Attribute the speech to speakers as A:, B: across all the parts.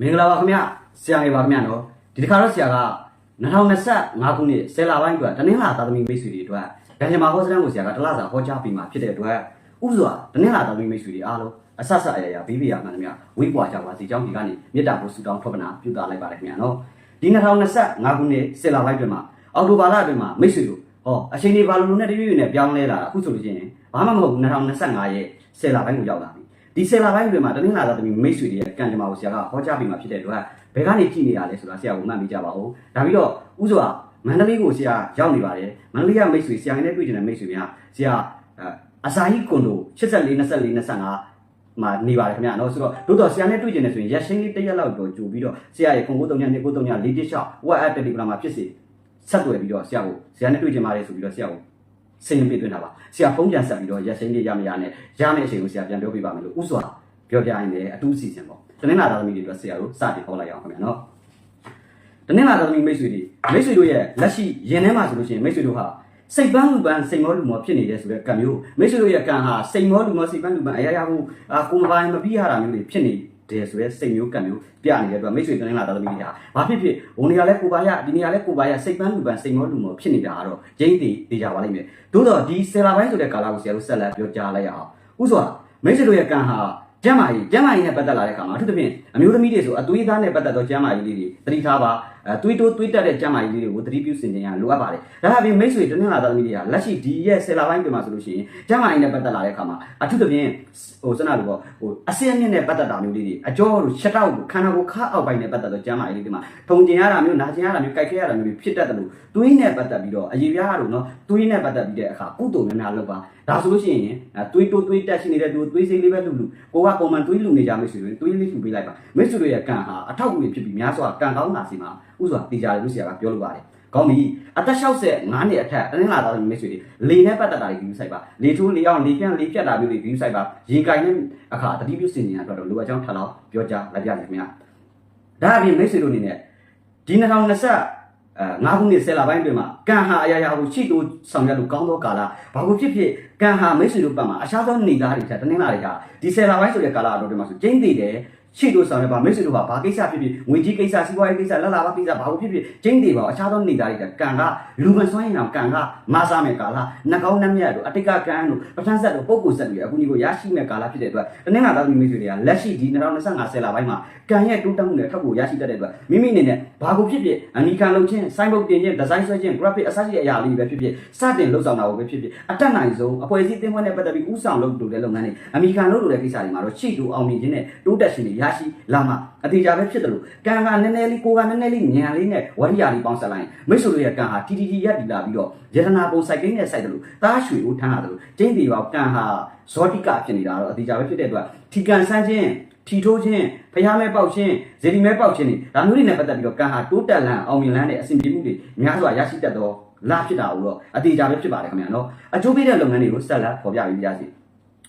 A: မင်္ဂလာပါခင်ဗျဆရာကြီးပါခင်ဗျနော်ဒီတစ်ခါတော့ဆရာက2025ခုနှစ်ဆယ်လပိုင်းအတွက်တနင်္လာသာသမီမိတ်ဆွေတွေအတွက်ဒန်ဂျမာဟောစတန်ကိုဆရာကတလားစာဟောကြားပြီးမှဖြစ်တဲ့အတွက်ဥပစွာတနင်္လာသာသမီမိတ်ဆွေတွေအားလုံးအဆက်ဆက်အရာရာဘေးဘေးရမှန်သမျှဝိပွားကြပါစီကြောင်းဒီကနေမေတ္တာပို့ဆုတောင်းထောက်ပနာပြုတာလိုက်ပါတယ်ခင်ဗျနော်ဒီ2025ခုနှစ်ဆယ်လပိုင်းအတွင်းမှာအောက်တိုဘာလအတွင်းမှာမိတ်ဆွေတို့ဟောအချိန်ဒီဘာလို့နဲ့တပြည့်ပြည့်နဲ့ပြောင်းလဲလာတာအခုဆိုလို့ရှိရင်ဘာမှမဟုတ်ဘူး2025ရဲ့ဆယ်လပိုင်းကိုရောက်လာပြီ ဒီဆယ်လပိုင်းအတွင်းမှာတနင်္လာသာသမီမိတ်ဆွေတွေရဲ့ကံကြမ္မာကိုဆရာကဟောကြားပြီးမှဖြစ်တဲ့အတွက်ဘယ်ကနေကြည့်နေရလဲဆိုတာဆရာကမှတ်မိကြပါဦး။ဒါပြီးတော့ဥစွာမန္တလေးကိုဆရာရောက်နေပါတယ်။မန္တလေးကမိတ်ဆွေဆရာနဲ့တွေ့ကြတဲ့မိတ်ဆွေများဆရာအစာဟိကွန်ဒို84 24 25မှာနေပါတယ်ခင်ဗျာနော်ဆိုတော့တို့တော့ဆရာနဲ့တွေ့ကြတယ်ဆိုရင်ရက်ရှင်းလေးတစ်ရက်လောက်တော့ကြိုပြီးတော့ဆရာရဲ့ခွန်ကို3ည2 9 3ည4 1 6 WhatsApp Telegram မှာဖြစ်စေဆက်သွယ်ပြီးတော့ဆရာကိုဆရာနဲ့တွေ့ကြပါတယ်ဆိုပြီးတော့ဆရာကို စင်ပေးသွင်းတာပါဆရာဖုန်းပြန်ဆက်ပြီးတော့ရက်ရှင်းလေးရမရနဲ့ရမယ့်အချိန်ကိုဆရာပြန်ပြောပြပါမယ်လို့ဥစွာပြောပြရင်လည်းအတူးစီစဉ်ပေါ့တနင်္လာသားသမီးတွေအတွက်ဆရာတို့စတင်ဟောလိုက်အောင်ခင်ဗျာနော်တနင်္လာသားသမီးမိတ်ဆွေတွေမိတ်ဆွေတို့ရဲ့လက်ရှိရင်ထဲမှာဆိုလို့ရှိရင်မိတ်ဆွေတို့ဟာစိတ်ပန်းလူပန်းစိတ်မောလူမောဖြစ်နေတယ်ဆိုတဲ့ကံမျိုးမိတ်ဆွေတို့ရဲ့ကံဟာစိတ်မောလူမောစိတ်ပန်းလူပန်းအရာရာကိုအာကိုမပိုင်းမပြီးရတာမျိုးတွေဖြစ်နေ တယ်ဆိုတဲ့စိတ်မျိုးကံမျိုးပြနေတဲ့အတွက်မိတ်ဆွေတနင်္လာသားသမီးတွေဟာဘာဖြစ်ဖြစ်ဟိုနေရာလဲကိုပါရဒီနေရာလဲကိုပါရစိတ်ပန်းလူပန်းစိတ်မောလူမောဖြစ်နေတာကတော့ရင်းတည်သေးကြပါလိမ့်မယ်သို့တော့ဒီဆယ်လာပိုင်းဆိုတဲ့ကာလကိုဆရာတို့ဆက်လက်ပြောကြားလိုက်ရအောင်ဥစွာမိတ်ဆွေတို့ရဲ့ကံဟာ ကျမ်းမာရေးကျမ်းမာရေးနဲ့ပတ်သက်လာတဲ့အခါမှာအထူးသဖြင့်အမျိုးသမီးတွေဆိုအသွေးသားနဲ့ပတ်သက်သောကျမ်းမာရေးလေးတွေသတိထားပါအဲသွေးတိုးသွေးတက်တဲ့ကျမ်းမာရေးလေးတွေကိုသတိပြုစင်ကြင်ရလိုအပ်ပါတယ်ဒါအပြင်မိတ်ဆွေတနင်္လာသားသမီးတွေကလက်ရှိဒီရဲ့ဆယ်လပိုင်းပြင်မှာဆိုလို့ရှိရင်ကျမ်းမာရေးနဲ့ပတ်သက်လာတဲ့အခါမှာအထူးသဖြင့်ဟိုစနလိုပေါ့ဟိုအစင်းအမြင့်နဲ့ပတ်သက်တာမျိုးလေးတွေအကျော်တို့ချက်တောက်တို့ခန္ဓာကိုယ်ခါအောက်ပိုင်းနဲ့ပတ်သက်သောကျမ်းမာရေးလေးတွေမှာထုံကျင်ရတာမျိုးနာကျင်ရတာမျိုးကြိုက်ခဲရတာမျိုးတွေဖြစ်တတ်တယ်လို့သွေးနဲ့ပတ်သက်ပြီးတော့အရေးပြားတို့နော်သွေးနဲ့ပတ်သက်ပြီးတဲ့အခါကုသိုလ်များများလုပ်ပါဒါဆိုလို့ရှိရင်အဲသွေးတိုးသွေးတက်ရှိနေတဲ့သူသွေးစိလေးပဲလူလူကိုကပုံမှန်သွေးလူနေကြမိတ်ဆွေတွေသွေးလေးလှူပေးလိုက်ပါမိတ်ဆွေတို့ရဲ့ကံဟာအထောက်အကူဖြစ်ပြီးများစွာကံကောင်းတာစီမှာဥစွာတေချာတယ်လို့ဆရာကပြောလို့ပါတယ်ကောင်းပြီအသက်65နှစ်အထက်တနင်္လာသားမိတ်ဆွေတွေလေနဲ့ပတ်သက်တာတွေဂရုစိုက်ပါလေထိုးလေအောင်လေပြန့်လေပြတ်တာမျိုးတွေဂရုစိုက်ပါရေကင်တဲ့အခါတတိပြုစင်နေတာအတွက်တော့လိုအပ်ကြောင်းထပ်လောက်ပြောကြားလိုက်ပြရစီခင်ဗျာဒါအပြင်မိတ်ဆွေတို့အနေနဲ့ဒီ2020 အဲငါးခုနှစ်ဆယ်လပိုင်းအတွင်းမှာကံဟာအရာရာကိုချိတိုးဆောင်ရွက်လို့ကောင်းသောကာလဘာကိုဖြစ်ဖြစ်ကံဟာမိတ်ဆွေတို့ဘက်မှာအရှားသောနေသားတွေချက်တနင်္လာတွေဟာဒီဆယ်လပိုင်းဆိုတဲ့ကာလအတော်တွေမှာဆိုကျင်းသေးတယ် ချိတိုးဆောင်ရွက်ပါမိတ်ဆွေတို့ကဘာကိစ္စဖြစ်ဖြစ်ငွေကြီးကိစ္စစီးပွားရေးကိစ္စလက်လာပါကိစ္စဘာကိုဖြစ်ဖြစ်ကျင်းသေးပါအရှားသောနေသားတွေကကံကလူမစွမ်းရင်တော့ကံကမဆားမဲ့ကာလနှကောင်းနှမြတ်တို့အတိတ်ကကံတို့ပဋ္ဌာန်းဆက်တို့ပုဂ္ဂိုလ်ဆက်တွေအခုဒီကိုရရှိမဲ့ကာလဖြစ်တဲ့အတွက်တနင်္လာသားသမီးမိတ်ဆွေတွေကလက်ရှိဒီ2025ဆယ်လပိုင်းမှာကံရဲ့တိုးတက်မှုနဲ့ထပ်ကိုရရှိတတ်တဲ့အတွက်မိမိအနေနဲ့ဘာကိုဖြစ်ဖြစ်အနီခံလုပ်ခြင်းစိုင်းဘုတ်တင်ခြင်းဒီဇိုင်းဆွဲခြင်း graphic အစရှိတဲ့အရာလေးပဲဖြစ်ဖြစ်စတင်လှုပ်ဆောင်တာကိုပဲဖြစ်ဖြစ်အတက်နိုင်ဆုံးအဖွဲ့အစည်းတင်းဖွဲ့နဲ့ပတ်သက်ပြီးဥဆောင်လုပ်လို့တဲ့လုပ်ငန်းတွေအမေရိကန်လုပ်လို့တဲ့ကိစ္စတွေမှာတော့ချိတူအောင်မြင်ခြင်းနဲ့တိုးတက်ခြင်းတွေရရှိလာမှာအသေးချာပဲဖြစ်တယ်လို့ကံကနည်းနည်းလေးကိုကနည်းနည်းလေးညံလေးနဲ့ဝရိယာလေးပေါင်းဆက်လိုက်ရင်မိတ်ဆွေတို့ရဲ့ကံဟာတီတီတီရက်တီလာပြီးတော့ယတနာပုံစိုက်ကိန်းနဲ့စိုက်တယ်လို့တားရွှေကိုထမ်းရတယ်လို့ကျင်းတီပါကံဟာဇောတိကဖြစ်နေတာတော့အသေးချာပဲဖြစ်တဲ့အတွက်ထီကန်ဆန်းခြင်းထီထိုးခြင်းဖျားမဲပေါက်ခြင်းဇေဒီမဲပေါက်ခြင်းတွေဒါမျိုးတွေနဲ့ပတ်သက်ပြီးတော့ကံဟာတိုးတက်လန်းအောင်မြင်လန်းတဲ့အစဉ်ပြေမှုတွေများစွာရရှိတတ်တော့လာဖြစ်တာလို့တော့အသေးချာပဲဖြစ်ပါတယ်ခင်ဗျာနော်အကျိုးပေးတဲ့လုပ်ငန်းတွေကိုဆက်လက်ဖော်ပြပြီးရစီ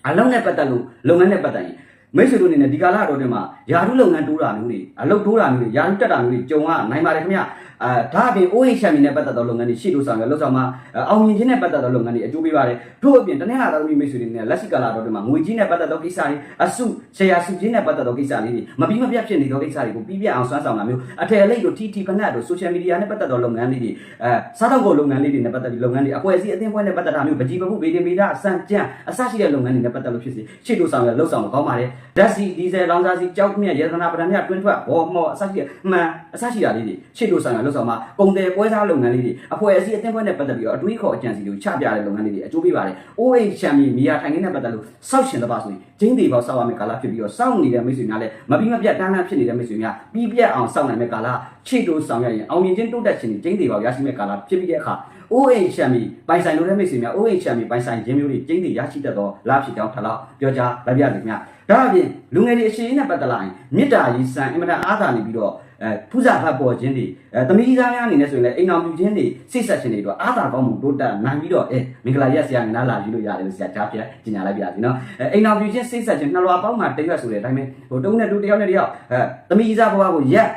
A: အလုံးနဲ့ပတ်သက်လို့လုပ်ငန်းနဲ့ပတ်သက်ရင် မိတ်ဆွေတို့အနေနဲ့ဒီကာလအတော်တွင်မှာယာထုလုပ်ငန်းတိုးတာမျိုးတွေအလုပ်တိုးတာမျိုးတွေယာထုတက်တာမျိုးတွေကြုံရနိုင်ပါတယ်ခင်ဗျာအာဒါအပြင်အိုးအိမ်ချမ်းမီနဲ့ပတ်သက်သောလုပ်ငန်းတွေရှေ့လို့ဆောင်ရလောက်ဆောင်မှာအောင်မြင်ခြင်းနဲ့ပတ်သက်သောလုပ်ငန်းတွေအကျိုးပေးပါတယ်တို့အပြင်တနင်္လာတော်မိမိတ်ဆွေတွေနဲ့လက်ရှိကာလအတော်တွင်မှာငွေကြီးနဲ့ပတ်သက်သောကိစ္စတွေအစုရှယ်ယာစုချင်းနဲ့ပတ်သက်သောကိစ္စလေးတွေမပြီးမပြတ်ဖြစ်နေသောကိစ္စတွေကိုပြီးပြတ်အောင်စွမ်းဆောင်တာမျိုးအထယ်အလိတ်တို့တီတီဖနတ်တို့ဆိုရှယ်မီဒီယာနဲ့ပတ်သက်သောလုပ်ငန်းလေးတွေအဲစားတော့ကိုလုပ်ငန်းလေးတွေနဲ့ပတ်သက်ပြီးလုပ်ငန်းတွေအဖွဲ့အစည်းအသင်းဖွဲ့နဲ့ပတ်သက်တာမျိုးပကြီးပမှုဗေဒင်ဗေဒအစံကြံအစရှိတဲ့လုပ်ငန်းတွေနဲ့ပတ်သက်လို့ဖြစ်စီရှေ့လို့ဆောင်ရလောက်ဆောင်ကောင်းပါတယ်ဓာတ်စီဒီဇယ်လောင်စာစီကြောက်မြတ်ရေသနာပဒံမြတ်တွင်းထွက်ဘောမောအစရှိတဲ့မှန်အစရှိတာလေးတွေရှေ့လို့ဆောင်ရလောက်ဆောင်မှာပုံတယ်ပွဲစားလုပ်ငန်းလေးတွေအဖွဲ့အစည်းအသင်းဖွဲ့နဲ့ပတ်သက်ပြီးတော့အတွေးခေါ်အကြံစီတွေကိုချပြတဲ့လုပ်ငန်းလေးတွေအကျိုးပေးပါတယ်။ OH ချန်ပီမီယာထိုင်ခင်းနဲ့ပတ်သက်လို့စောက်ရှင်တပါဆိုရင်ဂျင်းသေးပေါက်စောက်ရမယ့်ကာလဖြစ်ပြီးတော့စောင့်နေတဲ့မိတ်ဆွေများလည်းမပြီးမပြတ်တန်းတန်းဖြစ်နေတဲ့မိတ်ဆွေများပြီးပြတ်အောင်စောင့်နိုင်မယ့်ကာလခြေတိုးဆောင်ရရင်အောင်မြင်ခြင်းတိုးတက်ခြင်းတွေဂျင်းသေးပေါက်ရရှိမယ့်ကာလဖြစ်ပြီးတဲ့အခါ OH ချန်ပီပိုင်ဆိုင်လို့တဲ့မိတ်ဆွေများ OH ချန်ပီပိုင်ဆိုင်ခြင်းမျိုးတွေဂျင်းသေးရရှိတတ်သောလာဖြစ်ကြောင်းထပ်လောက်ပြောကြားလိုက်ပြစီခင်ဗျာ။ဒါအပြင်လူငယ်တွေအရှိန်နဲ့ပတ်သက်လာရင်မေတ္တာရေးစံအင်မတန်အားသာနေပြီးတော့ အဲဖူးစာဖတ်ပေါ်ခြင်းတွေအဲသမီးသားများအနေနဲ့ဆိုရင်လည်းအိမ်အောင်ပြုခြင်းတွေစိတ်ဆက်ခြင်းတွေတော့အားသာကောင်းမှုတိုးတက်နိုင်ပြီးတော့အဲမင်္ဂလာရက်ဆရာငနာလာယူလို့ရတယ်လို့ဆရာကြားပြကျင်ညာလိုက်ပြစီနော်အဲအိမ်အောင်ပြုခြင်းစိတ်ဆက်ခြင်းနှလွာပေါင်းမှာတရွက်ဆိုတဲ့အတိုင်းပဲဟိုတုံးနဲ့တူတယောက်နဲ့တယောက်အဲသမီးသားဘဝကိုရက်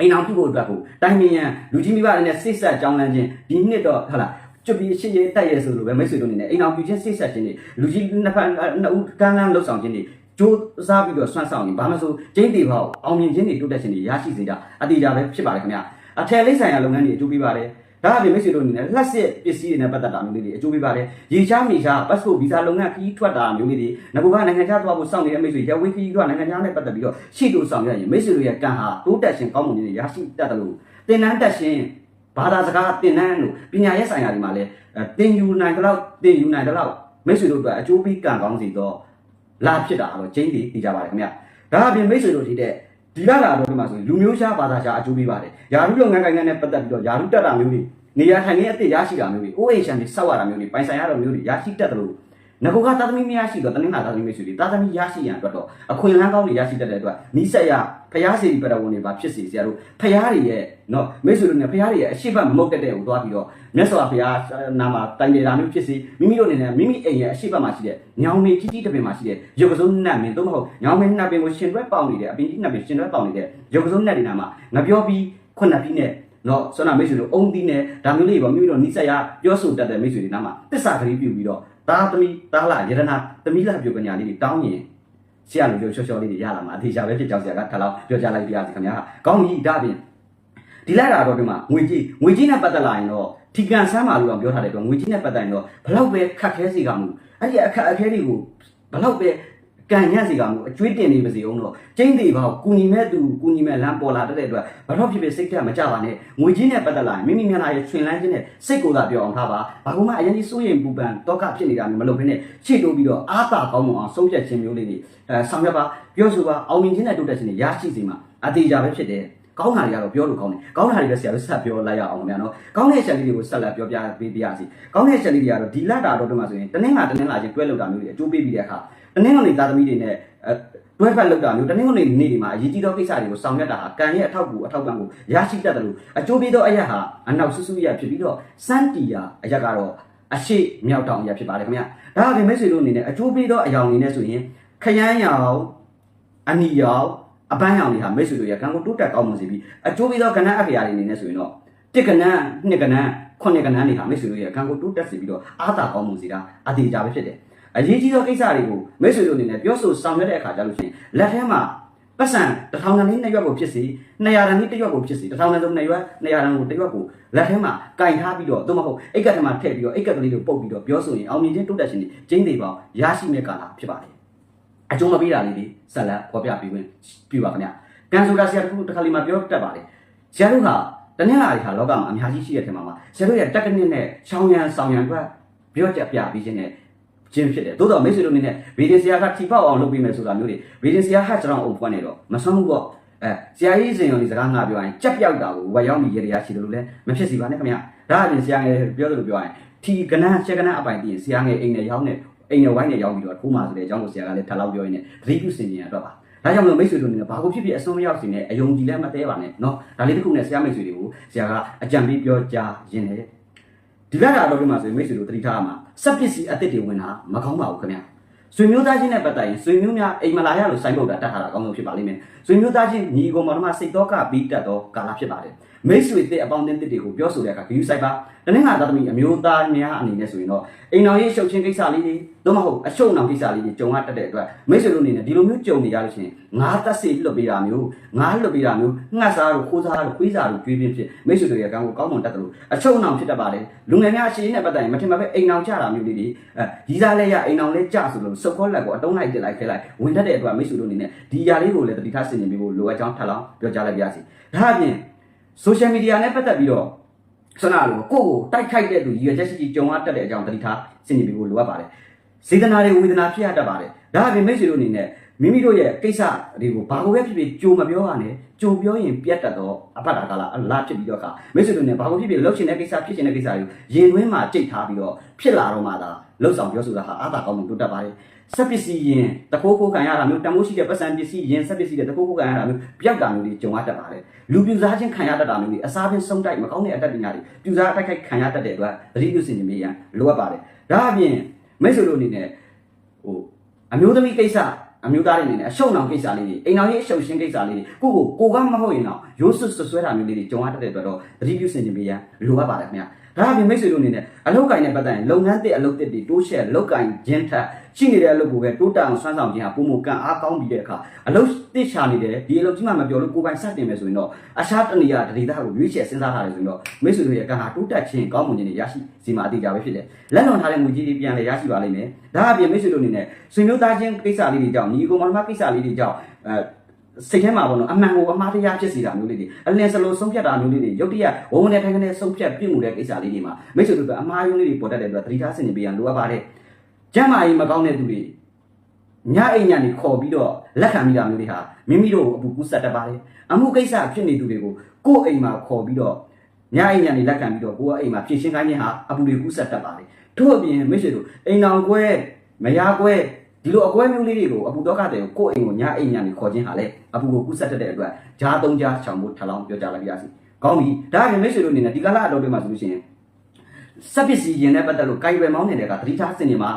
A: အိမ်အောင်ပြုဖို့အတွက်ကိုတိုင်းမင်းရန်လူကြီးမိဘတွေနဲ့စိတ်ဆက်ကြောင်းလန်းခြင်းဒီနှစ်တော့ဟုတ်လားကျွတ်ပြီးရှင်းရဲတက်ရဲဆိုလို့ပဲမိတ်ဆွေတို့အနေနဲ့အိမ်အောင်ပြုခြင်းစိတ်ဆက်ခြင်းတွေလူကြီးနှစ်ဖက်နှစ်ဦးကမ်းလန်းလှုပ်ဆောင်ခြင်းတွေ ကြိုးစားပြီးတော့ဆွမ်းဆောင်နေဘာမှဆိုကျင်းတီပေါက်အောင်မြင်ခြင်းတွေတိုးတက်ခြင်းတွေရရှိစေတာအတိအကျပဲဖြစ်ပါတယ်ခင်ဗျအထယ်လေးဆိုင်ရာလုပ်ငန်းတွေအကျိုးပေးပါတယ်ဒါအပြင်မိတ်ဆွေတို့အနေနဲ့လက်စစ်ပစ္စည်းတွေနဲ့ပတ်သက်တာမျိုးလေးတွေအကျိုးပေးပါတယ်ရေချားမီချာပတ်စပို့ဗီဇာလုပ်ငန်းခရီးထွက်တာမျိုးလေးတွေငကူကနိုင်ငံခြားသွားဖို့စောင့်နေတဲ့မိတ်ဆွေရဝေးခရီးကနိုင်ငံခြားနဲ့ပတ်သက်ပြီးတော့ရှေ့တိုးဆောင်ရရင်မိတ်ဆွေတို့ရဲ့ကံဟာတိုးတက်ခြင်းကောင်းမွန်ခြင်းတွေရရှိတတ်တယ်လို့သင်တန်းတက်ခြင်းဘာသာစကားသင်တန်းလို့ပညာရေးဆိုင်ရာတွေမှာလည်းသင်ယူနိုင်တဲ့လောက်သင်ယူနိုင်တဲ့လောက်မိတ်ဆွေတို့အတွက်အကျိုးပေးကံကောင်းစီတော့ လာဖြစ်တာတော့ကျင်းတည်သိကြပါတယ်ခင်ဗျဒါအပြင်မိတ်ဆွေတို့ဒီတဲ့ဒီလာလာတော့ဒီမှာဆိုရင်လူမျိုးရှားဘာသာရှားအကျိုးပေးပါတယ်ယာရုလုပ်ငန်းကိုင်ငန်းနဲ့ပတ်သက်ပြီးတော့ယာရုတက်တာမျိုးတွေနေရာထိုင်နေအစ်စ်ရရှိတာမျိုးတွေအိုးအိမ်ရှန်တွေစောက်ရတာမျိုးတွေပိုင်ဆိုင်ရတာမျိုးတွေရရှိတတ်တယ်လို့ ငကောကသာသမီမရရှိတော့တနင်္လာသာသမီမိတ်ဆွေတွေသာသမီရရှိရန်အတွက်တော့အခွင့်အလမ်းကောင်းတွေရရှိတတ်တဲ့အတွက်နီးစက်ရဖျားစီပရဝန်တွေပါဖြစ်စီဆရာတို့ဖျားတွေရဲ့နော်မိတ်ဆွေတို့နဲ့ဖျားတွေရဲ့အရှိတ်မမုတ်တက်တဲ့ကိုသွားပြီးတော့မြတ်စွာဘုရားနာမှာတိုင်နေတာမျိုးဖြစ်စီမိမိတို့အနေနဲ့မိမိအိမ်ရဲ့အရှိတ်မှာရှိတဲ့ညောင်မင်းကြီးကြီးတပင်မှာရှိတဲ့ရုပ်ကစုံနတ်မင်းသို့မဟုတ်ညောင်မင်းနတ်ပင်ကိုရှင်တွဲပေါင်နေတဲ့အပင်ကြီးနတ်ပင်ရှင်တွဲပေါင်နေတဲ့ရုပ်ကစုံနတ်တွေနာမှာငပြောပြီးခုနှစ်ပြီးနဲ့နော်ဆွမ်းနာမိတ်ဆွေတို့အုံသီးနဲ့ဒါမျိုးလေးပေါ့မိမိတို့နိစ္စရပြောဆိုတတ်တဲ့မိတ်ဆွေတွေနာမှာတစ္ဆာကလေးပြုပြီးတော့ တာသမီတာလာယရနာသမီလာပြုပညာလေးတွေတောင်းရင်ဆရာလူမျိုးချောချောလေးတွေရလာမှာအထေရှာပဲဖြစ်ကြောင်းဆရာကထပ်လောက်ပြောကြလိုက်ပြရစီခင်ဗျာကောင်းပြီဒါပြင်ဒီလိုက်တာတော့ဒီမှာငွေကြီးငွေကြီးနဲ့ပတ်သက်လာရင်တော့ထီကန်ဆမ်းပါလို့တော့ပြောထားတယ်တော့ငွေကြီးနဲ့ပတ်သက်ရင်တော့ဘလောက်ပဲခက်ခဲစီကမှုအဲ့ဒီအခက်အခဲတွေကိုဘလောက်ပဲ ကံညက်စီကမှုအကျွေးတင်နေပါစေအောင်တော့ကျင်းသေးပါကူညီမဲ့သူကူညီမဲ့လမ်းပေါ်လာတဲ့အတွက်ဘာလို့ဖြစ်ဖြစ်စိတ်ထက်မကြပါနဲ့ငွေကြီးနဲ့ပတ်သက်လာရင်မိမိမျက်နှာရဲ့ဆွင်လန်းခြင်းနဲ့စိတ်ကိုယ်သာပြောအောင်ထားပါဘာကူမှအရင်ကြီးစိုးရင်ပူပန်တောကဖြစ်နေတာမျိုးမလုပ်ဘဲနဲ့ရှေ့တိုးပြီးတော့အားသာကောင်းမွန်အောင်ဆုံးဖြတ်ခြင်းမျိုးလေးတွေအဲဆောင်ရွက်ပါပြောဆိုပါအောင်မြင်ခြင်းနဲ့တိုးတက်ခြင်းတွေရရှိစေမှာအသေးကြပဲဖြစ်တယ်ကောင်းတာတွေကတော့ပြောလို့ကောင်းတယ်ကောင်းတာတွေပဲဆရာတို့ဆက်ပြောလိုက်ရအောင်ခင်ဗျာနော်ကောင်းတဲ့ချက်လေးတွေကိုဆက်လက်ပြောပြပေးပြရစီကောင်းတဲ့ချက်လေးတွေကတော့ဒီလတာတော့တမဆိုရင်တနင်္လာတနင်္လာချင်းတွဲလောက်တာမျိုးတွေအကျိုးပေးပြီးတဲ့အခါ တနင်္လာနေ့သားသမီးတွေနဲ့တွဲဖက်လောက်တာမျိုးတနင်္လာနေ့နေ့တွေမှာအရေးကြီးသောကိစ္စတွေကိုဆောင်ရွက်တာဟာကံရဲ့အထောက်အကူအထောက်ပံ့ကိုရရှိတတ်တယ်လို့အကျိုးပေးသောအရက်ဟာအနောက်ဆူဆူရဖြစ်ပြီးတော့စန်းတီယာအရက်ကတော့အရှိမြောက်တောင်အရက်ဖြစ်ပါတယ်ခင်ဗျာဒါအပြင်မိတ်ဆွေတို့အနေနဲ့အကျိုးပေးသောအယောင်အနေနဲ့ဆိုရင်ခရမ်းရောင်အနီရောင်အပန်းရောင်တွေဟာမိတ်ဆွေတို့ရဲ့ကံကိုတိုးတက်ကောင်းမွန်စေပြီးအကျိုးပေးသောကဏ္ဍအဖရာတွေအနေနဲ့ဆိုရင်တော့တစ်ကဏ္ဍနှစ်ကဏ္ဍခုနှစ်ကဏ္ဍတွေဟာမိတ်ဆွေတို့ရဲ့ကံကိုတိုးတက်စေပြီးတော့အားသာကောင်းမွန်စေတာအသေးကြပဲဖြစ်တယ် အရေးကြီးသောကိစ္စတွေကိုမိတ်ဆွေတို့အနေနဲ့ပြောဆိုဆောင်ရွက်တဲ့အခါကျလို့ရှိရင်လက်ထဲမှာပတ်စံတစ်ထောင်တန်းလေးနှစ်ရွက်ကိုဖြစ်စီ200တန်းလေးတစ်ရွက်ကိုဖြစ်စီတစ်ထောင်တန်းဆုံးနှစ်ရွက်200တန်းကိုတစ်ရွက်ကိုလက်ထဲမှာကင်ထားပြီးတော့သို့မဟုတ်အိတ်ကတ်ထဲမှာထည့်ပြီးတော့အိတ်ကတ်ကလေးကိုပုတ်ပြီးတော့ပြောဆိုရင်အောင်မြင်ခြင်းတိုးတက်ခြင်းတွေကျင်းသေးပေါင်းရရှိမဲ့ကာလဖြစ်ပါတယ်အကျုံးမပေးတာလေးတွေဆက်လက်ပေါ်ပြပြီးဝင်ပြပါခင်ဗျကန်ဆိုတာဆရာတခုတစ်ခါလေးမှပြောတတ်ပါတယ်ဆရာတို့ကတနင်္လာရီဟာလောကမှာအများကြီးရှိတဲ့ထင်မှာမှာဆရာတို့ရဲ့တက်ကနစ်နဲ့ချောင်းရံဆောင်ရံအတွက်ပြောကြပြပြီးခြင်းနဲ့ ခြင်းဖြစ်တယ်သို့တော့မိတ်ဆွေတို့အနေနဲ့ဗီဒီဆရာကထိပေါက်အောင်လုပ်ပေးမယ်ဆိုတာမျိုးတွေဗီဒီဆရာဟတ်ကျွန်တော်အုပ်ဖွင့်နေတော့မဆုံးဘူးပေါ့အဲဆရာကြီးစင်ရုံဒီစကားငါပြောရင်ကြက်ပြောက်တာကိုဝက်ရောက်မိရရရှိတယ်လို့လည်းမဖြစ်စီပါနဲ့ခင်ဗျဒါအပြင်ဆရာငယ်ပြောသလိုပြောရင်ထီကနန်းချက်ကနန်းအပိုင်တည်ဆရာငယ်အိမ်နဲ့ရောက်နေအိမ်နဲ့ဝိုင်းနဲ့ရောက်ပြီးတော့ထိုးမှဆိုတဲ့အကြောင်းကိုဆရာကလည်းထပ်လောက်ပြောရင်းနဲ့သတိပြုစင်ကြင်ရတော့ပါဒါကြောင့်မလို့မိတ်ဆွေတို့အနေနဲ့ဘာကိုဖြစ်ဖြစ်အစွန်းမရောက်စီနဲ့အယုံကြည်လည်းမသေးပါနဲ့เนาะဒါလေးတစ်ခုနဲ့ဆရာမိတ်ဆွေတွေကိုဆရာကအကြံပေးပြောကြားရင်းနဲ့ ဒီဘက်ကတော့ဒီမှာဆိုရင်မိတ်ဆွေတို့သတိထားရမှာစက်ပစ္စည်းအသစ်တွေဝင်တာမကောင်းပါဘူးခင်ဗျဆွေမျိုးသားချင်းနဲ့ပတ်သက်ရင်ဆွေမျိုးများအိမ်မလာရလို့စိုင်းပုတ်တာတတ်ထားတာအကောင်းဆုံးဖြစ်ပါလိမ့်မယ်ဆွေမျိုးသားချင်းညီကောင်မတော်မစိတ်တော့ကပြီးတတ်တော့ကာလဖြစ်ပါတယ် မိတ်ဆွေတဲ့အပေါင်းအသင်းတွေကိုပြောဆိုတဲ့အခါဂရုစိုက်ပါတနင်္လာသားသမီးအမျိုးသားများအနေနဲ့ဆိုရင်တော့အိမ်တော်ရေးရှုပ်ချင်းကိစ္စလေးတွေတော့မဟုတ်အရှုပ်အောင်ကိစ္စလေးတွေကြုံရတတ်တဲ့အတွက်မိတ်ဆွေတို့အနေနဲ့ဒီလိုမျိုးကြုံနေရလို့ရှိရင်ငါးသက်စီလွတ်ပေးတာမျိုးငါးလွတ်ပေးတာမျိုးငှက်စားတို့ခိုးစားတို့ခွေးစားတို့ကြွေးပြင်းဖြစ်မိတ်ဆွေတို့ရဲ့ကံကိုကောင်းမွန်တတ်တယ်လို့အရှုပ်အောင်ဖြစ်တတ်ပါတယ်လူငယ်များအရှိန်နဲ့ပတ်သက်ရင်မထင်မှပဲအိမ်အောင်ကြတာမျိုးလေးတွေအဲဒီစားလဲရအိမ်အောင်လဲကြဆိုလို့စုပ်ခေါ်လက်ကိုအတုံးလိုက်တက်လိုက်ခဲလိုက်ဝင်တတ်တဲ့အတွက်မိတ်ဆွေတို့အနေနဲ့ဒီຢာလေးကိုလည်းတတိထားဆင်ခြင်ပေးဖို့လိုအပ်ကြောင်းထပ်လောင်းပြောကြားလိုက်ပါရစေဒါအပြင် social media နဲ့ပတ်သက်ပြီးတော့ဆန္ဒလို့ကိုယ့်ကိုတိုက်ခိုက်တဲ့သူရည်ရွယ်ချက်ရှိရှိကြုံရတတ်တဲ့အကြောင်းတတိထားဆင်ခြင်ပေးဖို့လိုအပ်ပါတယ်စေတနာတွေဝေဒနာဖြစ်ရတတ်ပါတယ်ဒါအပြင်မိတ်ဆွေတို့အနေနဲ့မိမိတို့ရဲ့ကိစ္စတွေကိုဘာကိုပဲဖြစ်ဖြစ်ကြိုမပြောရနဲ့ကြိုပြောရင်ပြတ်တတ်တော့အဖတ်တာကလာအလားဖြစ်ပြီးတော့ခါမိတ်ဆွေတို့နဲ့ဘာကိုဖြစ်ဖြစ်လှုပ်ချင်တဲ့ကိစ္စဖြစ်ချင်တဲ့ကိစ္စတွေကိုရင်သွင်းမှာကြိတ်ထားပြီးတော့ဖြစ်လာတော့မှသာလှုပ်ဆောင်ပြောဆိုတာဟာအားသာကောင်းမှုတိုးတက်ပါတယ် စက်ပစ္စည်းရင်တကိုးကိုခံရတာမျိုးတမိုးရှိတဲ့ပတ်စံပစ္စည်းရင်စက်ပစ္စည်းတဲ့တကိုးကိုခံရတာမျိုးပြောက်တာမျိုးတွေကြုံရတတ်ပါတယ်လူပြူစားခြင်းခံရတတ်တာမျိုးတွေအစားပင်ဆုံးတိုက်မကောင်းတဲ့အတ္တပညာတွေပြူစားတိုက်ခိုက်ခံရတတ်တဲ့အတွက်သတိပြုစင်နေမြရန်လိုအပ်ပါတယ်ဒါအပြင်မိတ်ဆွေတို့အနေနဲ့ဟိုအမျိုးသမီးကိစ္စအမျိုးသားတွေအနေနဲ့အရှုံအောင်ကိစ္စလေးတွေအိမ်တော်ရေးအရှုံရှင်းကိစ္စလေးတွေကိုကိုကိုကမဟုတ်ရင်တော့ရိုးစွတ်ဆွဆွဲတာမျိုးလေးတွေကြုံရတတ်တဲ့အတွက်တော့သတိပြုစင်နေမြရန်လိုအပ်ပါတယ်ခင်ဗျာ ဒါအပြင်မိတ်ဆွေတို့အနေနဲ့အလုပ်ကိုင်နဲ့ပတ်သက်ရင်လုပ်ငန်းတစ်အလုပ်တစ်တွေတိုးရှက်လုပ်ကိုင်ခြင်းထက်ရှိနေတဲ့အလုပ်ကိုပဲတိုးတက်အောင်ဆွမ်းဆောင်ခြင်းဟာပုံမကန်အားကောင်းပြီးတဲ့အခါအလုပ်တစ်ချာနေတယ်ဒီအလုပ်ကြီးမှမပြောလို့ကိုယ်ပိုင်စတင်မယ်ဆိုရင်တော့အရှားတနေရတတိသားကိုရွေးချယ်စဉ်းစားထားတယ်ဆိုရင်တော့မိတ်ဆွေတို့ရဲ့ကံဟာတိုးတက်ခြင်းကောင်းမွန်ခြင်းတွေရရှိစီမှာအတိအကျပဲဖြစ်တယ်လက်လွန်ထားတဲ့ငွေကြီးတွေပြန်လဲရရှိပါလိမ့်မယ်ဒါအပြင်မိတ်ဆွေတို့အနေနဲ့ဆွေမျိုးသားချင်းကိစ္စလေးတွေကြောင့်ညီကိုမောင်နှမကိစ္စလေးတွေကြောင့်အဲ စိတ်ထဲမှာပေါ့နော်အမှန်ကိုအမှားတရားဖြစ်စီတာမျိုးလေးတွေအလင်းစလုံးဆုံးဖြတ်တာမျိုးလေးတွေရုတ်တရက်ဝုံဝင်တဲ့ထိုင်ကနေဆုံးဖြတ်ပြုမှုတဲ့ကိစ္စလေးတွေမှာမိတ်ဆွေတို့ကအမှားယွင်းလေးတွေပေါ်တတ်တဲ့အတွက်သတိထားဆင်ခြင်ပေးရန်လိုအပ်ပါတယ်ကျမ်းမာရေးမကောင်းတဲ့သူတွေညအိမ်ညနေခေါ်ပြီးတော့လက်ခံမိတာမျိုးတွေဟာမိမိတို့ကိုအပူကူးဆက်တတ်ပါတယ်အမှုကိစ္စဖြစ်နေသူတွေကိုကိုယ့်အိမ်မှာခေါ်ပြီးတော့ညအိမ်ညနေလက်ခံပြီးတော့ကိုယ့်အိမ်မှာဖြည့်ရှင်းခိုင်းခြင်းဟာအပူတွေကူးဆက်တတ်ပါတယ်ထို့အပြင်မိတ်ဆွေတို့အိမ်တော်ကွဲမယားကွဲ ဒီလိုအကွဲမျိုးလေးတွေကိုအပူတော့ကတဲ့ကိုယ့်အိမ်ကိုညအိမ်ညနေခေါ်ခြင်းဟာလေအပူကိုကူးဆက်တတ်တဲ့အတွက်ဂျားသုံးကြားချောင်ဖို့ထပ်လောင်းပြောကြလိုက်ပါရစေကောင်းပြီဒါကမိတ်ဆွေတို့အနေနဲ့ဒီကလာအတော်တွေမှာဆိုလို့ရှိရင်စက်ပစ္စည်းရင်နဲ့ပတ်သက်လို့ကြိုင်ရွယ်မောင်းနေတဲ့ကသတိထားစင်နေမှာ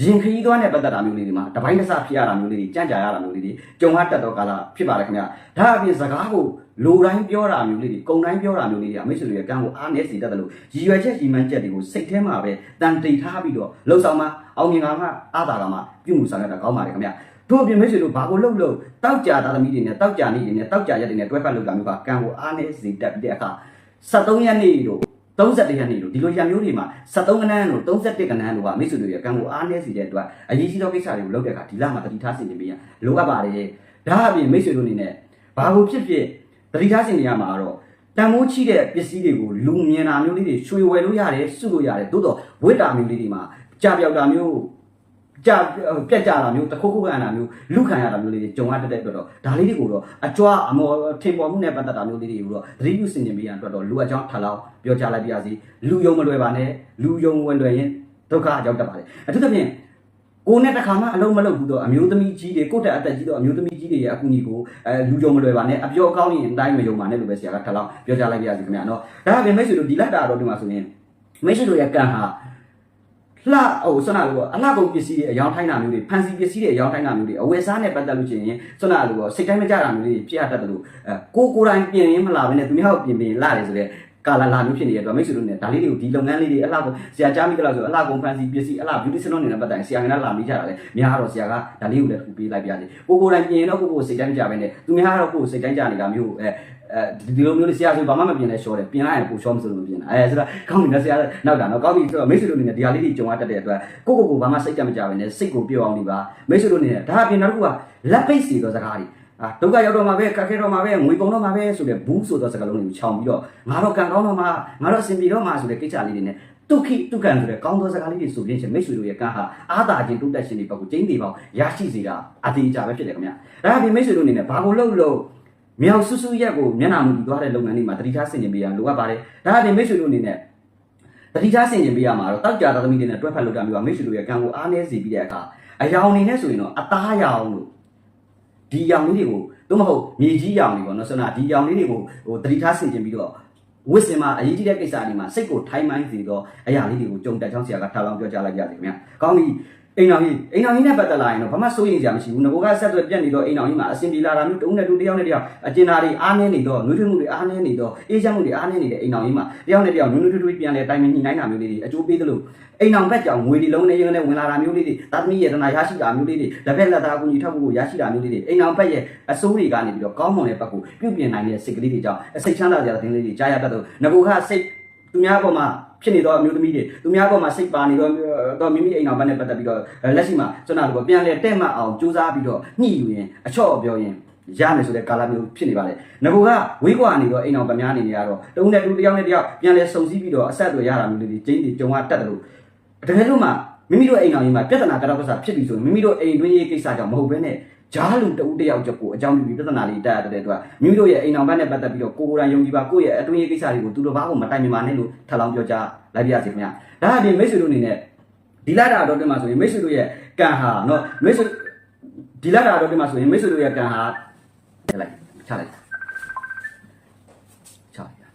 A: ရင်ခရီးသွားနဲ့ပတ်သက်တာမျိုးလေးတွေမှာတပိုင်းတစ်စဖြစ်ရတာမျိုးလေးတွေကြံ့ကြာရတာမျိုးလေးတွေကြုံရတတ်တော့ကာလဖြစ်ပါတယ်ခင်ဗျာဒါအပြင်စကားကိုလိုတိုင်းပြောတာမျိုးလေးတွေကုံတိုင်းပြောတာမျိုးလေးတွေအမိတ်ဆွေတွေရဲ့ကံကိုအားနည်းစေတတ်တယ်လို့ရည်ရွယ်ချက်ရည်မှန်းချက်တွေကိုစိတ်ထဲမှာပဲတန်တိတ်ထားပြီးတော့လှုပ်ဆောင်မှာအောင်မြင်ကမှအားသာကမှပြုမှုဆောင်ရတာကောင်းပါတယ်ခင်ဗျာတို့အပြင်မိတ်ဆွေတို့ဘာကိုလှုပ်လို့တောက်ကြသားသမီးတွေနဲ့တောက်ကြနေတွေနဲ့တောက်ကြရက်တွေနဲ့တွဲဖက်လုပ်တာမျိုးကကံကိုအားနည်းစေတတ်တဲ့အခါ73ရက်နေ့တို့ 31ရက်နေ့တို့ဒီလိုရံမျိုးတွေမှာ73ကနန်းတို့31ကနန်းတို့ကမိတ်ဆွေတို့ရဲ့ကံကိုအားနည်းစေတဲ့အတွက်အရေးကြီးသောကိစ္စတွေကိုလုပ်တဲ့အခါဒီလမှာတတိထားစင်နေပြီးရလိုအပ်ပါတယ်ဒါအပြင်မိတ်ဆွေတို့အနေနဲ့ဘာကိုဖြစ်ဖြစ်တတိထားစင်နေရမှာတော့တန်မိုးချိတဲ့ပစ္စည်းတွေကိုလူမြင်တာမျိုးလေးတွေရွှေဝယ်လို့ရတယ်စုလို့ရတယ်သို့တော့ဝိတ္တာမျိုးလေးတွေမှာကြာပြောက်တာမျိုး ကြာပြက်ကြတာမျိုးတခုခုခံတာမျိုးလူခံရတာမျိုးလေးတွေကြုံရတတ်တဲ့အတွက်တော့ဒါလေးတွေကိုတော့အကြွားအမော်ထင်ပေါ်မှုနဲ့ပတ်သက်တာမျိုးလေးတွေကိုတော့သတိပြုစင်ကြင်ပေးရန်အတွက်တော့လူအကြောင်းထပ်လောက်ပြောချလိုက်ပါရစေလူယုံမလွယ်ပါနဲ့လူယုံဝင်လွယ်ရင်ဒုက္ခအကြောင်းတက်ပါတယ်အထူးသဖြင့်ကိုနဲ့တခါမှအလုံးမလုပ်ဘူးတော့အမျိုးသမီးကြီးတွေကိုယ့်တက်အသက်ကြီးတော့အမျိုးသမီးကြီးတွေရဲ့အကူအညီကိုအဲလူယုံမလွယ်ပါနဲ့အပြောအကောင်းရင်အတိုင်းမယုံပါနဲ့လို့ပဲဆရာကထပ်လောက်ပြောချလိုက်ပါရစေခင်ဗျာနော်ဒါအပြင်မိတ်ဆွေတို့ဒီလက်တာတော့ဒီမှာဆိုရင်မိတ်ဆွေတို့ရဲ့ကံဟာ လှဟိုဆွမ်းနာလို့အလှကုန်ပစ္စည်းတွေအယောင်ထိုင်းတာမျိုးတွေဖန်စီပစ္စည်းတွေအယောင်ထိုင်းတာမျိုးတွေအဝယ်စားနဲ့ပတ်သက်လို့ရှိရင်ဆွမ်းနာလို့စိတ်တိုင်းမကြတာမျိုးတွေဖြစ်ရတတ်တယ်လို့အဲကိုကိုယ်တိုင်ပြင်ရင်မလာဘဲနဲ့သူများကိုပြင်ပြင်လာတယ်ဆိုတော့ကာလာလာမျိုးဖြစ်နေတဲ့အတွက်မိတ်ဆွေတို့နဲ့ဒါလေးတွေကိုဒီလုပ်ငန်းလေးတွေအလှကုန်ဆရာကြားမိကြလားဆိုအလှကုန်ဖန်စီပစ္စည်းအလှ beauty salon တွေနဲ့ပတ်သက်ရင်ဆရာကလည်းလာမိကြတာလေများတော့ဆရာကဒါလေးကိုလည်းတစ်ခုပေးလိုက်ပြရစီကိုကိုယ်တိုင်ပြင်ရင်တော့ကိုကိုယ်စိတ်တိုင်းမကြဘဲနဲ့သူများကတော့ကိုယ်စိတ်တိုင်းကြနေတာမျိုးအဲ အဲဒီလိုမျိုးလေးဆရာဆိုဘာမှမပြင်လဲရှော့တယ်ပြင်လိုက်ရင်ကိုရှော့မစလို့မပြင်တာအဲဆိုတော့ကောင်းပြီနော်ဆရာနောက်တာနော်ကောင်းပြီဆိုတော့မိတ်ဆွေတို့အနေနဲ့ဒီဟာလေးတွေကြုံရတတ်တဲ့အတွက်ကိုကိုကိုဘာမှစိတ်ကြမကြဘဲနဲ့စိတ်ကိုပြောအောင်ဒီပါမိတ်ဆွေတို့အနေနဲ့ဒါအပြင်နောက်တစ်ခုကလက်ပိတ်စီသောစကားတွေအာဒုက္ခရောက်တော့မှာပဲကက်ခဲတော့မှာပဲငွေကုန်တော့မှာပဲဆိုတဲ့ဘူးဆိုသောစကားလုံးတွေကိုခြောင်ပြီးတော့ငါတော့ကံကောင်းတော့မှာငါတော့အစဉ်ပြေတော့မှာဆိုတဲ့ကိစ္စလေးတွေနဲ့တုခိတုကန်ဆိုတဲ့ကောင်းသောစကားလေးတွေဆိုရင်ချင်းမိတ်ဆွေတို့ရဲ့ကံဟာအာသာခြင်းတုတ်တက်ခြင်းတွေဘက်ကိုကျင်းသေးပေါင်းရရှိစေတာအတေးကြပဲဖြစ်တယ်ခင်ဗျာဒါအပြင်မိတ်ဆွေတို့အနေနဲ့ဘာကိုလုပ်လို့ မြောက်ဆူဆူရက်ကိုမျက်နှာမူပြီးသွားတဲ့လုပ်ငန်းတွေမှာတတိထားဆင်ခြင်ပေးရလိုအပ်ပါတယ်ဒါအပြင်မိတ်ဆွေတို့အနေနဲ့တတိထားဆင်ခြင်ပေးရမှာတော့တောက်ကြတာသမီးတွေနဲ့တွဲဖက်လုပ်တာမျိုးကမိတ်ဆွေတို့ရဲ့ကံကိုအားနည်းစေပြီးတဲ့အခါအယောင်နေနဲ့ဆိုရင်တော့အသားရောင်လို့ဒီရောင်လေးတွေကိုသို့မဟုတ်မြေကြီးရောင်တွေပေါ့နော်ဆိုတော့ဒီရောင်လေးတွေကိုဟိုတတိထားဆင်ခြင်ပြီးတော့ဝစ်စင်မှာအရေးကြီးတဲ့ကိစ္စတွေမှာစိတ်ကိုထိုင်းမိုင်းစေတော့အရာလေးတွေကိုကြုံတက်ချောင်းဆရာကထားလောင်းပြောကြားလိုက်ကြတယ်ခင်ဗျာ။ကောင်းပြီ အိမ်တော်ကြီးအိမ်တော်ကြီးနဲ့ပတ်သက်လာရင်တော့ဘာမှစိုးရိမ်စရာမရှိဘူး။ငကိုကဆက်သွယ်ပြတ်နေတော့အိမ်တော်ကြီးမှာအဆင်ပြေလာတာမျိုးတုံးနဲ့တူတယောက်နဲ့တယောက်အကျဉ်းသားတွေအားနည်းနေတော့နှွေးထွေးမှုတွေအားနည်းနေတော့အေးချမ်းမှုတွေအားနည်းနေတဲ့အိမ်တော်ကြီးမှာတယောက်နဲ့တယောက်နွေးနွေးထွေးထွေးပြန်လဲတိုင်ပင်ညှိနှိုင်းတာမျိုးလေးတွေအကျိုးပေးသလိုအိမ်အောင်ဘက်ကြောင့်ငွေဒီလုံးနဲ့ရုံနဲ့ဝင်လာတာမျိုးလေးတွေသာသမီရဲ့တနာရရှိတာမျိုးလေးတွေလက်ဖက်လက်သားကူညီထောက်ဖို့ရရှိတာမျိုးလေးတွေအိမ်အောင်ဘက်ရဲ့အစိုးတွေကနေပြီးတော့ကောင်းမွန်တဲ့ဘက်ကိုပြုပြင်နိုင်တဲ့စိတ်ကလေးတွေကြောင့်စိတ်ချမ်းသာစရာတဲ့တင်းလေးတွေကြားရတတ်တော့ငကိုကစိတ်သူများပေါ်မှာ ဖြစ်နေတော့အမျိုးသမီးတွေသူများပေါ်မှာစိတ်ပါနေတော့တော့မိမိအိမ်အောင်ဘက်နဲ့ပတ်သက်ပြီးတော့လက်ရှိမှာစွမ်းနာတော့ပြန်လဲတဲ့မှတ်အောင်ကြိုးစားပြီးတော့ညှိယူရင်အချော့ပြောရင်ရမယ်ဆိုတဲ့ကာလမျိုးဖြစ်နေပါတယ်။ငကိုကဝေးကွာနေတော့အိမ်အောင်ပများနေနေရတော့တုံးနဲ့တူတယောက်နဲ့တယောက်ပြန်လဲစုံစည်းပြီးတော့အဆက်အသွယ်ရတာမျိုးလေးတွေကျင်းတွေကြုံရတတ်တယ်လို့တကယ်လို့မှမိမိတို့အိမ်အောင်ကြီးမှာပြဿနာကတော့ကစားဖြစ်ပြီဆိုရင်မိမိတို့အိမ်တွင်းရေးကိစ္စကြောင့်မဟုတ်ဘဲနဲ့ ဂျားလူတဦးတယောက်ချက်ကိုအကြောင်းပြုပြီးပြဿနာလေးတက်ရတဲ့အတွက်မိမိတို့ရဲ့အိမ်အောင်ဘက်နဲ့ပတ်သက်ပြီးတော့ကိုကိုယ်တိုင်ယုံကြည်ပါကိုယ့်ရဲ့အတွင်းရေးကိစ္စတွေကိုသူတို့ဘာကိုမတိုင်မြင်ပါနဲ့လို့ထပ်လောင်းပြောကြားလိုက်ပြရစီခင်ဗျာဒါအပြင်မိတ်ဆွေတို့အနေနဲ့ဒီလာတာတော့တင်မှာဆိုရင်မိတ်ဆွေတို့ရဲ့ကံဟာเนาะမိတ်ဆွေဒီလာတာတော့တင်မှာဆိုရင်မိတ်ဆွေတို့ရဲ့ကံဟာချက်လိုက်ချလိုက်ချလိုက်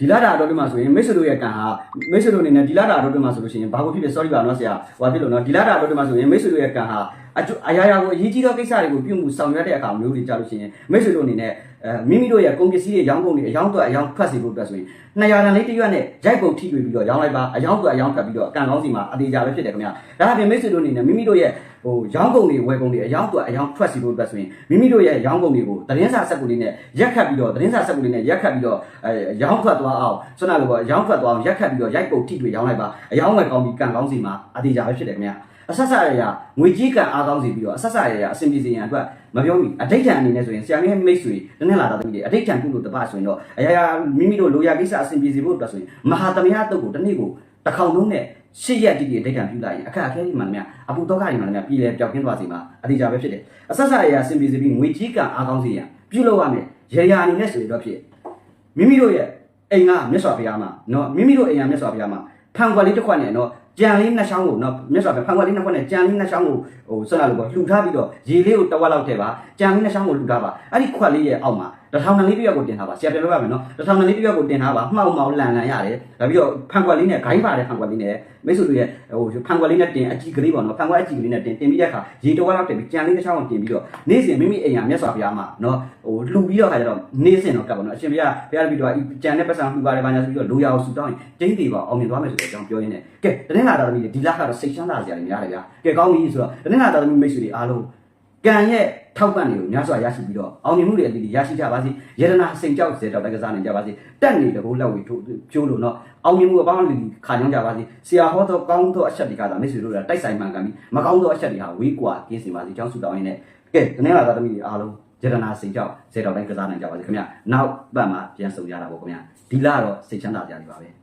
A: ဒီလာတာတော့တင်မှာဆိုရင်မိတ်ဆွေတို့ရဲ့ကံဟာမိတ်ဆွေတို့အနေနဲ့ဒီလာတာတော့တင်မှာဆိုလို့ရှိရင်ဘာကိုဖြစ်ဖြစ် sorry ပါเนาะဆရာဟိုဖြစ်လို့เนาะဒီလာတာတော့တင်မှာဆိုရင်မိတ်ဆွေတို့ရဲ့ကံဟာ အကျအရာရာကိုအရေးကြီးသောကိစ္စတွေကိုပြုမှုဆောင်ရွက်တဲ့အခါမျိုးတွေကြာလို့ရှိရင်မိတ်ဆွေတို့အနေနဲ့အဲမိမိတို့ရဲ့ကုန်ပစ္စည်းတွေရောင်းကုန်တွေအယောင်းတော့အယောင်းထွက်စီဖို့အတွက်ဆိုရင်200တန်လေးတစ်ရွက်နဲ့ရိုက်ကုန်ထိတွေ့ပြီးတော့ရောင်းလိုက်ပါအယောင်းတော့အယောင်းထွက်ပြီးတော့အကန်ကောင်းစီမှာအသေးကြပဲဖြစ်တယ်ခင်ဗျာဒါအပြင်မိတ်ဆွေတို့အနေနဲ့မိမိတို့ရဲ့ဟိုရောင်းကုန်တွေဝယ်ကုန်တွေအယောင်းတော့အယောင်းထွက်စီဖို့အတွက်ဆိုရင်မိမိတို့ရဲ့ရောင်းကုန်တွေကိုသတင်းစာစက်ကူလေးနဲ့ရက်ခတ်ပြီးတော့သတင်းစာစက်ကူလေးနဲ့ရက်ခတ်ပြီးတော့အဲရောင်းထွက်သွားအောင်ဆွမ်းနာလိုပေါ့ရောင်းထွက်သွားအောင်ရက်ခတ်ပြီးတော့ရိုက်ကုန်ထိတွေ့ရောင်းလိုက်ပါအယောင်းဝယ်ကောင်းပြီးကန်ကောင်းစီမှာအသေးကြပဲဖြစ်တယ်ခင်ဗျာ အဆက်ဆက်ရရငွေကြီးကံအားကောင်းစီပြီးတော့အဆက်ဆက်ရရအဆင်ပြေစေရန်အတွက်မပြောမိအဋိဋ္ဌံအနေနဲ့ဆိုရင်ဆရာမင်းမိတ်ဆွေတနေ့လာတာတမီးတွေအဋိဋ္ဌံပြုလို့တပတ်ဆိုရင်တော့အရာရာမိမိတို့လိုရာကိစ္စအဆင်ပြေစေဖို့အတွက်ဆိုရင်မဟာသမယတုတ်ကိုတစ်နေ့ကိုတစ်ခေါင်လုံးနဲ့ရှစ်ရက်တိတိအဋိဋ္ဌံပြုလိုက်ရင်အခက်အခဲတွေမှလည်းအပူတော့ကတွေမှလည်းပြည်လဲပျောက်ကင်းသွားစေမှာအတိအကျပဲဖြစ်တယ်အဆက်ဆက်ရရအဆင်ပြေစေပြီးငွေကြီးကံအားကောင်းစေရန်ပြုလုပ်ရမယ်ရရာအနေနဲ့ဆိုရင်တော့ဖြစ်မိမိတို့ရဲ့အိမ်ကမြတ်စွာဘုရားမှာနော်မိမိတို့အိမ်ကမြတ်စွာဘုရားမှာဖန်ခွက်လေးတစ်ခွက်နဲ့နော် ကြံလေးနှစ်ချောင်းကိုနော်မြတ်စွာဘုရားဖန်ခွက်လေးနှစ်ခွက်နဲ့ကြံလေးနှစ်ချောင်းကိုဟိုဆွမ်းလာလို့ပေါ့လှူထားပြီးတော့ရေလေးကိုတဝက်လောက်ထည့်ပါကြံလေးနှစ်ချောင်းကိုလှူထားပါအဲ့ဒီခွက်လေးရဲ့အောက်မှာ တစ်ထောင်တန်လေးတစ်ယောက်ကိုတင်ထားပါဆရာပြောပြပါမယ်နော်တစ်ထောင်တန်လေးတစ်ယောက်ကိုတင်ထားပါမှောက်မှောက်လန်လန်ရတယ်ဒါပြီးတော့ဖန်ခွက်လေးနဲ့ဂိုင်းပါတဲ့ဖန်ခွက်လေးနဲ့မိတ်ဆွေတို့ရဲ့ဟိုဖန်ခွက်လေးနဲ့တင်အကြည့်ကလေးပေါ့နော်ဖန်ခွက်အကြည့်ကလေးနဲ့တင်တင်ပြီးတဲ့အခါရေတဝက်လောက်ထည့်ပြီးကြံလေးနှစ်ချောင်းကိုတင်ပြီးတော့နေ့စဉ်မိမိအိမ်ကမြတ်စွာဘုရားမှာနော်ဟိုလှူပြီးတော့ခါကျတော့နေ့စဉ်တော့ကပ်ပါနော်အရှင်ဘုရားဘုရားပြီးတော့ကြံတဲ့ပတ်စံလှူပါတယ်ဘာညာဆိုပြီးတော့လိုရအောင်ဆူတောင်းရင်ကျင်းတွေပါအောင်မြင်သွားမယ်ဆိုတဲ့အကြောင်းပြောရင်းနဲ့ကဲတနေ့လာတော်သမီးဒီလကတော့စိတ်ချမ်းသာစရာတွေများတယ်ဗျာကဲကောင်းပြီဆိုတော့တနေ့လာတော်သမီးမိတ်ဆွေတွေအားလုံးကံရဲ့ ထောက်ပံ့တွေကိုများစွာရရှိပြီးတော့အောင်မြင်မှုတွေအသီးသီးရရှိကြပါစေယတနာစိန်ကြောက်စေတော့တက်ကစားနိုင်ကြပါစေတက်နေတကောလက်ဝေထိုးကျိုးလို့နော်အောင်မြင်မှုအပေါင်းလူခါကြောင်းကြပါစေဆရာဟောတော့ကောင်းသောအချက်တွေကသာမိတ်ဆွေတို့ကတိုက်ဆိုင်မှန်ကန်ပြီးမကောင်းသောအချက်တွေဟာဝေးကွာကင်းစင်ပါစေကြောင်းဆုတောင်းရင်းနဲ့ကဲတနေ့လာတော်သမီးတွေအားလုံးယတနာစိန်ကြောက်စေတော့တိုင်းကစားနိုင်ကြပါစေခင်ဗျနောက်ပတ်မှာပြန်ဆုံကြတာပေါ့ခင်ဗျဒီလတော့စိတ်ချမ်းသာကြပါပဲ